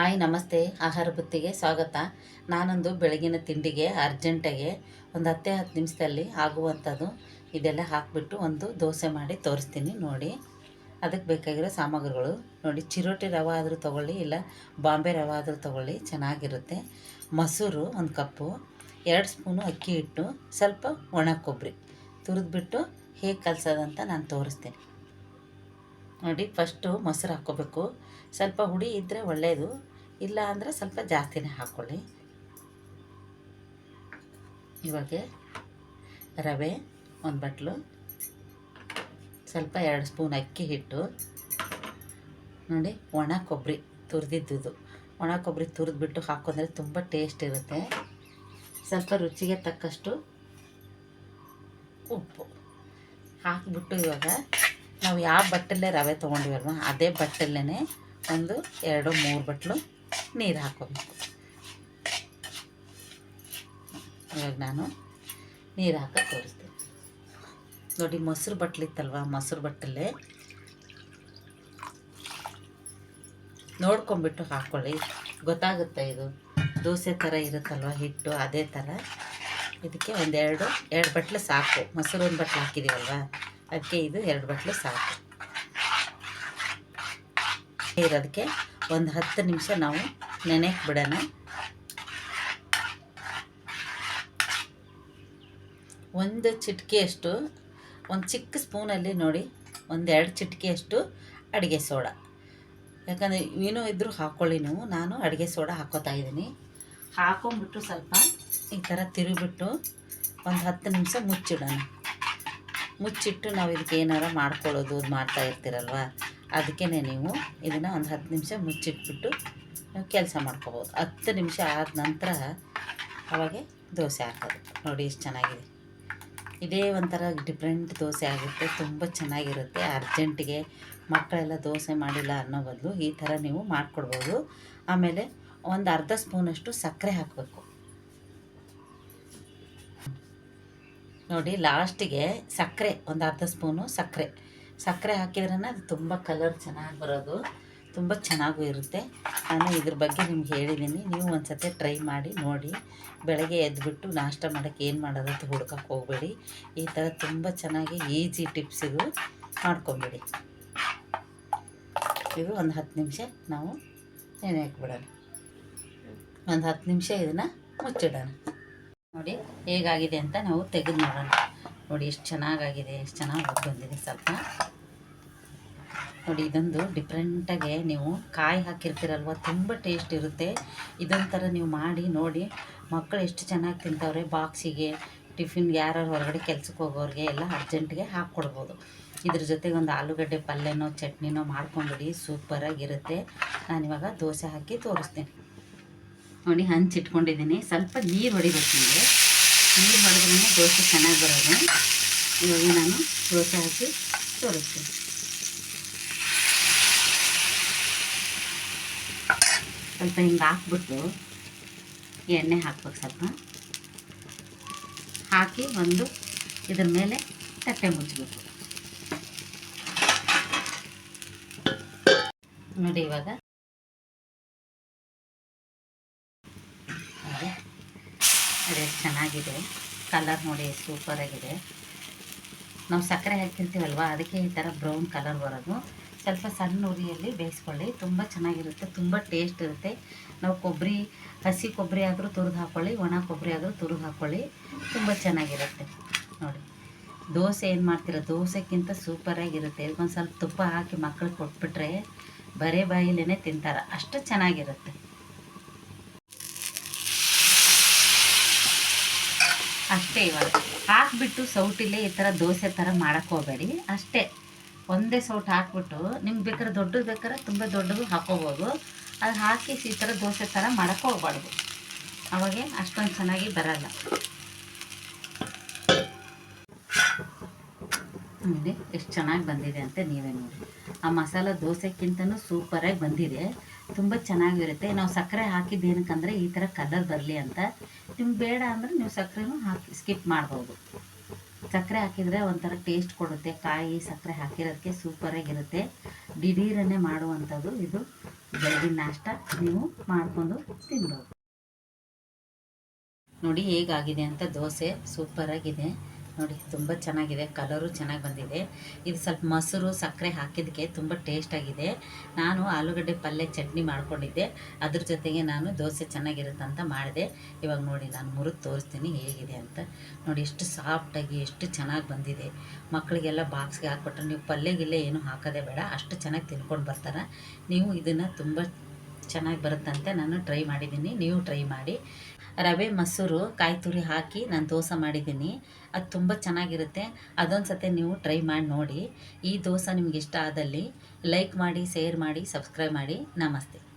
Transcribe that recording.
Hi, ನಮಸ್ತೆ. ಆಹಾರ ಬುತ್ತಿಗೆ ಸ್ವಾಗತ. ನಾನೊಂದು ಬೆಳಗಿನ ತಿಂಡಿಗೆ, ಅರ್ಜೆಂಟಾಗೆ ಒಂದು ಹತ್ತೇ ಹತ್ತು ನಿಮಿಷದಲ್ಲಿ ಆಗುವಂಥದ್ದು ಇದೆಲ್ಲ ಹಾಕಿಬಿಟ್ಟು ಒಂದು ದೋಸೆ ಮಾಡಿ ತೋರಿಸ್ತೀನಿ ನೋಡಿ. ಅದಕ್ಕೆ ಬೇಕಾಗಿರೋ ಸಾಮಗ್ರಿಗಳು ನೋಡಿ. ಚಿರೋಟಿ ರವೆ ಆದರೂ ತೊಗೊಳ್ಳಿ, ಇಲ್ಲ ಬಾಂಬೆ ರವೆ ಆದರೂ ತೊಗೊಳ್ಳಿ, ಚೆನ್ನಾಗಿರುತ್ತೆ. ಮೊಸರು ಒಂದು ಕಪ್ಪು, ಎರಡು ಸ್ಪೂನು ಅಕ್ಕಿ ಹಿಟ್ಟು, ಸ್ವಲ್ಪ ಒಣ ಕೊಬ್ಬರಿ. ತುರಿದ್ಬಿಟ್ಟು ಹೇಗೆ ಕಲಸೋದಂತ ನಾನು ತೋರಿಸ್ತೀನಿ. ನೋಡಿ, ಫಸ್ಟು ಮೊಸರು ಹಾಕ್ಕೋಬೇಕು. ಸ್ವಲ್ಪ ಹುಡಿ ಇದ್ದರೆ ಒಳ್ಳೆಯದು ಇಲ್ಲ ಅಂದರೆ ಸ್ವಲ್ಪ ಜಾಸ್ತಿನೇ ಹಾಕ್ಕೊಳ್ಳಿ ಇವಾಗ ರವೆ ಒಂದು ಬಟ್ಲು, ಸ್ವಲ್ಪ ಎರಡು ಸ್ಪೂನ್ ಅಕ್ಕಿ ಹಿಟ್ಟು. ನೋಡಿ ಒಣ ಕೊಬ್ಬರಿ ತುರಿದಿದ್ದುದು ಒಣ ಕೊಬ್ಬರಿ ತುರಿದ್ಬಿಟ್ಟು ಹಾಕೊಂಡ್ರೆ ತುಂಬ ಟೇಸ್ಟ್ ಇರುತ್ತೆ. ಸ್ವಲ್ಪ ರುಚಿಗೆ ತಕ್ಕಷ್ಟು ಉಪ್ಪು ಹಾಕಿಬಿಟ್ಟು ಇವಾಗ ನಾವು ಯಾವ ಬಟ್ಟಲೇ ರವೆ ತೊಗೊಂಡಿವಲ್ವ, ಅದೇ ಬಟ್ಟಲೇ ಒಂದು ಎರಡು ಮೂರು ಬಟ್ಲು ನೀರು ಹಾಕೋಬೇಕು ಇವಾಗ ನಾನು ನೀರು ಹಾಕಿ ತೋರಿಸ್ತೀನಿ. ನೋಡಿ, ಮೊಸರು ಬಟ್ಲಿತ್ತಲ್ವ ಮೊಸರು ಬಟ್ಟಲೆ? ನೋಡ್ಕೊಂಬಿಟ್ಟು ಹಾಕ್ಕೊಳ್ಳಿ ಗೊತ್ತಾಗುತ್ತೆ ಇದು. ದೋಸೆ ಥರ ಇರುತ್ತಲ್ವ, ಹಿಟ್ಟು, ಅದೇ ಥರ. ಇದಕ್ಕೆ ಒಂದೆರಡು, ಎರಡು ಬಟ್ಲು ಸಾಕು. ಮೊಸರು ಒಂದು ಬಟ್ಲು ಹಾಕಿದ್ದೀವಲ್ವ ಅದಕ್ಕೆ ಇದು ಎರಡು ಬಟ್ಲು ಸಾಕು. ಇರೋದಕ್ಕೆ ಒಂದು ಹತ್ತು ನಿಮಿಷ ನಾವು ನೆನೆಯಕ್ಕೆ ಬಿಡೋಣ. ಒಂದು ಚಿಟಿಕೆಯಷ್ಟು ಒಂದು ಚಿಕ್ಕ ಸ್ಪೂನಲ್ಲಿ ನೋಡಿ ಒಂದೆರಡು ಚಿಟಿಕೆಯಷ್ಟು ಅಡುಗೆ ಸೋಡ. ಯಾಕಂದರೆ ಏನೋ ಇದ್ದರೂ ಹಾಕ್ಕೊಳ್ಳಿ ನೀವು, ನಾನು ಅಡುಗೆ ಸೋಡ ಹಾಕೋತಾ ಇದ್ದೀನಿ. ಹಾಕೊಂಬಿಟ್ಟು ಸ್ವಲ್ಪ ಈ ಥರ ತಿರುಗಿಬಿಟ್ಟು ಒಂದು ಹತ್ತು ನಿಮಿಷ ಮುಚ್ಚಿಡೋಣ. ಮುಚ್ಚಿಟ್ಟು ನಾವು ಇದಕ್ಕೆ ಏನಾರ ಮಾಡ್ಕೊಳ್ಳೋದು, ಮಾಡ್ತಾ ಇರ್ತೀರಲ್ವ? ಅದಕ್ಕೇ ನೀವು ಇದನ್ನು ಒಂದು ಹತ್ತು ನಿಮಿಷ ಮುಚ್ಚಿಟ್ಬಿಟ್ಟು ಕೆಲಸ ಮಾಡ್ಕೋಬೋದು. ಹತ್ತು ನಿಮಿಷ ಆದ ನಂತರ ಅವಾಗೆ ದೋಸೆ ಹಾಕೋದು ನೋಡಿ ಎಷ್ಟು ಚೆನ್ನಾಗಿದೆ. ಇದೇ ಒಂಥರ ಡಿಫ್ರೆಂಟ್ ದೋಸೆ ಆಗುತ್ತೆ. ತುಂಬ ಚೆನ್ನಾಗಿರುತ್ತೆ. ಅರ್ಜೆಂಟಿಗೆ ಮಕ್ಕಳೆಲ್ಲ ದೋಸೆ ಮಾಡಿಲ್ಲ ಅನ್ನೋ ಬದಲು ಈ ಥರ ನೀವು ಮಾಡಿಕೊಡ್ಬೋದು. ಆಮೇಲೆ ಒಂದು ಅರ್ಧ ಸ್ಪೂನಷ್ಟು ಸಕ್ಕರೆ ಹಾಕಬೇಕು. ನೋಡಿ ಲಾಸ್ಟಿಗೆ ಸಕ್ಕರೆ, ಒಂದು ಅರ್ಧ ಸ್ಪೂನು ಸಕ್ಕರೆ. ಸಕ್ಕರೆ ಹಾಕಿದ್ರೇ ಅದು ತುಂಬ ಕಲರ್ ಚೆನ್ನಾಗಿ ಬರೋದು, ತುಂಬ ಚೆನ್ನಾಗೂ ಇರುತ್ತೆ. ನಾನು ಇದ್ರ ಬಗ್ಗೆ ನಿಮ್ಗೆ ಹೇಳಿದ್ದೀನಿ ನೀವು ಒಂದು ಸತಿ ಟ್ರೈ ಮಾಡಿ ನೋಡಿ. ಬೆಳಗ್ಗೆ ಎದ್ದುಬಿಟ್ಟು ನಾಷ್ಟ ಮಾಡೋಕ್ಕೆ ಏನು ಮಾಡೋದಂತ ಹುಡ್ಕಕ್ಕೆ ಹೋಗಬೇಡಿ. ಈ ಥರ ತುಂಬ ಚೆನ್ನಾಗಿ ಈಸಿ ಟಿಪ್ಸ್ ಇದು ಮಾಡ್ಕೊಂಬಿಡಿ. ಇದು ಒಂದು ಹತ್ತು ನಿಮಿಷ ನಾವು ನೆನೆ ಹಾಕ್ಬಿಡೋಣ ಒಂದು ಹತ್ತು ನಿಮಿಷ ಇದನ್ನು ಮುಚ್ಚಿಡೋಣ. ನೋಡಿ, ಹೇಗಾಗಿದೆ ಅಂತ ನಾವು ತೆಗೆದು ನೋಡೋಣ. ನೋಡಿ, ಎಷ್ಟು ಚೆನ್ನಾಗಾಗಿದೆ, ಎಷ್ಟು ಚೆನ್ನಾಗಿ ಬಂದಿದೆ ಸ್ವಲ್ಪ. ನೋಡಿ, ಇದೊಂದು ಡಿಫ್ರೆಂಟಾಗೆ ನೀವು ಕಾಯಿ ಹಾಕಿರ್ತೀರಲ್ವ? ತುಂಬ ಟೇಸ್ಟ್ ಇರುತ್ತೆ. ಇದೊಂಥರ ನೀವು ಮಾಡಿ, ನೋಡಿ. ಮಕ್ಕಳು ಎಷ್ಟು ಚೆನ್ನಾಗಿ ತಿಂತವ್ರೆ? ಬಾಕ್ಸಿಗೆ ಟಿಫಿನ್ಗೆ ಯಾರು ಹೊರಗಡೆ ಕೆಲ್ಸಕ್ಕೆ ಹೋಗೋರಿಗೆ ಎಲ್ಲ ಅರ್ಜೆಂಟ್ಗೆ ಹಾಕ್ಕೊಡ್ಬೋದು. ಇದ್ರ ಜೊತೆಗೆ ಒಂದು ಆಲೂಗಡ್ಡೆ ಪಲ್ಯನೋ, ಚಟ್ನಿನೋ ಮಾಡ್ಕೊಂಡ್ಬಿಡಿ ಸೂಪರಾಗಿರುತ್ತೆ ನಾನಿವಾಗ ದೋಸೆ ಹಾಕಿ ತೋರಿಸ್ತೀನಿ. ನೋಡಿ ಹಂಚಿಟ್ಕೊಂಡಿದ್ದೀನಿ ಸ್ವಲ್ಪ ನೀರು ಹೊಡಿಬೇಕು ನಿಮಗೆ ನೀರು ಹೊಡೆದ್ರೂ ದೋಸೆ ಚೆನ್ನಾಗಿ ಬರೋದು. ಇವಾಗ ನಾನು ದೋಸೆ ಹಾಕಿ ತೋರಿಸ್ತೀನಿ. ಸ್ವಲ್ಪ ಹಿಂಗೆ ಹಾಕ್ಬಿಟ್ಟು ಎಣ್ಣೆ ಹಾಕ್ಬೇಕು ಸ್ವಲ್ಪ. ಹಾಕಿ ಒಂದು ಇದ್ರ ಮೇಲೆ ತಟ್ಟೆ ಮುಚ್ಚಬೇಕು ನೋಡಿ ಇವಾಗ. ಅದೇ ಚೆನ್ನಾಗಿದೆ. ಕಲರ್ ನೋಡಿ ಸೂಪರಾಗಿದೆ. ನಾವು ಸಕ್ಕರೆ ಹಾಕಿರ್ತೀವಲ್ವ ಅದಕ್ಕೆ ಈ ಥರ ಬ್ರೌನ್ ಕಲರ್ ಬರೋದು. ಸ್ವಲ್ಪ ಸಣ್ಣ ಉರಿಯಲ್ಲಿ ಬೇಯಿಸ್ಕೊಳ್ಳಿ. ತುಂಬ ಚೆನ್ನಾಗಿರುತ್ತೆ, ತುಂಬ ಟೇಸ್ಟ್ ಇರುತ್ತೆ. ನಾವು ಕೊಬ್ಬರಿ, ಹಸಿ ಕೊಬ್ಬರಿ ಆದರೂ ತುರಿದು ಹಾಕ್ಕೊಳ್ಳಿ ಒಣ ಕೊಬ್ಬರಿ ಆದರೂ ತುರಿದು ಹಾಕ್ಕೊಳ್ಳಿ ತುಂಬ ಚೆನ್ನಾಗಿರುತ್ತೆ. ನೋಡಿ, ದೋಸೆ ಏನು ಮಾಡ್ತೀರ? ದೋಸೆಕ್ಕಿಂತ ಸೂಪರಾಗಿರುತ್ತೆ ಒಂದು ಸ್ವಲ್ಪ ತುಪ್ಪ ಹಾಕಿ ಮಕ್ಕಳಿಗೆ ಕೊಟ್ಬಿಟ್ರೆ ಬರೇ ಬಾಯಿಲೇ ತಿಂತಾರೆ. ಅಷ್ಟು ಚೆನ್ನಾಗಿರುತ್ತೆ. ಅಷ್ಟೇ ಇವಾಗ. ಹಾಕ್ಬಿಟ್ಟು ಸೌಟಿಲೆ ಈ ಥರ ದೋಸೆ ಥರ ಮಾಡೋಕ್ಕೋಗ್ಬೇಡಿ ಅಷ್ಟೇ. ಒಂದೇ ಸೌಟ್ ಹಾಕ್ಬಿಟ್ಟು ನಿಮ್ಗೆ ಬೇಕಾದ್ರೆ ದೊಡ್ಡದು ಬೇಕಾದ್ರೆ ತುಂಬ ದೊಡ್ಡದು ಹಾಕೋಬೋದು. ಅದು ಹಾಕಿ ಈ ಥರ ದೋಸೆ ಥರ ಮಾಡೋಕ್ಕೆ ಹೋಗ್ಬಾರ್ದು. ಅವಾಗೆ ಅಷ್ಟೊಂದು ಚೆನ್ನಾಗಿ ಬರಲ್ಲ. ನೋಡಿ ಎಷ್ಟು ಚೆನ್ನಾಗಿ ಬಂದಿದೆ ಅಂತ ನೀವೇ ನೋಡಿ. ಆ ಮಸಾಲ ದೋಸೆಕ್ಕಿಂತನೂ ಸೂಪರಾಗಿ ಬಂದಿದೆ. ತುಂಬ ಚೆನ್ನಾಗಿರುತ್ತೆ. ನಾವು ಸಕ್ಕರೆ ಹಾಕಿದ್ದು ಏನಕ್ಕಂದರೆ ಈ ಥರ ಕಲರ್ ಬರಲಿ ಅಂತ. ನಿಮ್ಗೆ ಬೇಡ ಅಂದರೆ ನೀವು ಸಕ್ಕರೆನೂ ಹಾಕಿ ಸ್ಕಿಪ್ ಮಾಡ್ಬೋದು. ಸಕ್ಕರೆ ಹಾಕಿದರೆ ಒಂಥರ ಟೇಸ್ಟ್ ಕೊಡುತ್ತೆ. ಕಾಯಿ ಸಕ್ಕರೆ ಹಾಕಿರೋದಕ್ಕೆ ಸೂಪರಾಗಿರುತ್ತೆ ದಿಢೀರನ್ನೇ ಮಾಡುವಂಥದ್ದು ಇದು. ಬೆಳಗಿನ ನಾಷ್ಟ ನೀವು ಮಾಡಿಕೊಂಡು ತಿನ್ಬೋದು. ನೋಡಿ ಹೇಗಾಗಿದೆ ಅಂತ ದೋಸೆ ಸೂಪರಾಗಿದೆ ನೋಡಿ, ತುಂಬ ಚೆನ್ನಾಗಿದೆ ಕಲರು ಚೆನ್ನಾಗಿ ಬಂದಿದೆ. ಇದು ಸ್ವಲ್ಪ ಮೊಸರು, ಸಕ್ಕರೆ ಹಾಕಿದ್ದಕ್ಕೆ ತುಂಬ ಟೇಸ್ಟಾಗಿದೆ ನಾನು ಆಲೂಗಡ್ಡೆ ಪಲ್ಯ ಚಟ್ನಿ ಮಾಡ್ಕೊಂಡಿದ್ದೆ. ಅದ್ರ ಜೊತೆಗೆ ನಾನು ದೋಸೆ ಚೆನ್ನಾಗಿರುತ್ತೆ ಅಂತ ಮಾಡಿದೆ. ಇವಾಗ ನೋಡಿ, ನಾನು ಮುರಿದು ತೋರಿಸ್ತೀನಿ ಹೇಗಿದೆ ಅಂತ. ನೋಡಿ, ಎಷ್ಟು ಸಾಫ್ಟಾಗಿ ಎಷ್ಟು ಚೆನ್ನಾಗಿ ಬಂದಿದೆ. ಮಕ್ಕಳಿಗೆಲ್ಲ ಬಾಕ್ಸ್ಗೆ ಹಾಕ್ಬಿಟ್ರೆ ನೀವು ಪಲ್ಯಗಿಲ್ಲ ಏನು ಹಾಕೋದೇ ಬೇಡ. ಅಷ್ಟು ಚೆನ್ನಾಗಿ ತಿನ್ಕೊಂಡು ಬರ್ತಾರೆ. ನೀವು ಇದನ್ನು ತುಂಬ ಚೆನ್ನಾಗಿ ಬರುತ್ತಂತೆ ನಾನು ಟ್ರೈ ಮಾಡಿದ್ದೀನಿ. ನೀವು ಟ್ರೈ ಮಾಡಿ. ರವೆ, ಮೊಸರು, ಕಾಯಿ ತುರಿ ಹಾಕಿ ನಾನು ದೋಸೆ ಮಾಡಿದ್ದೀನಿ. ಅದು ತುಂಬ ಚೆನ್ನಾಗಿರುತ್ತೆ. ಅದೊಂದು ಸತಿ ನೀವು ಟ್ರೈ ಮಾಡಿ ನೋಡಿ. ಈ ದೋಸೆ ನಿಮ್ಗೆ ಇಷ್ಟ ಆದಲ್ಲಿ ಲೈಕ್ ಮಾಡಿ, ಶೇರ್ ಮಾಡಿ, ಸಬ್ಸ್ಕ್ರೈಬ್ ಮಾಡಿ. ನಮಸ್ತೆ.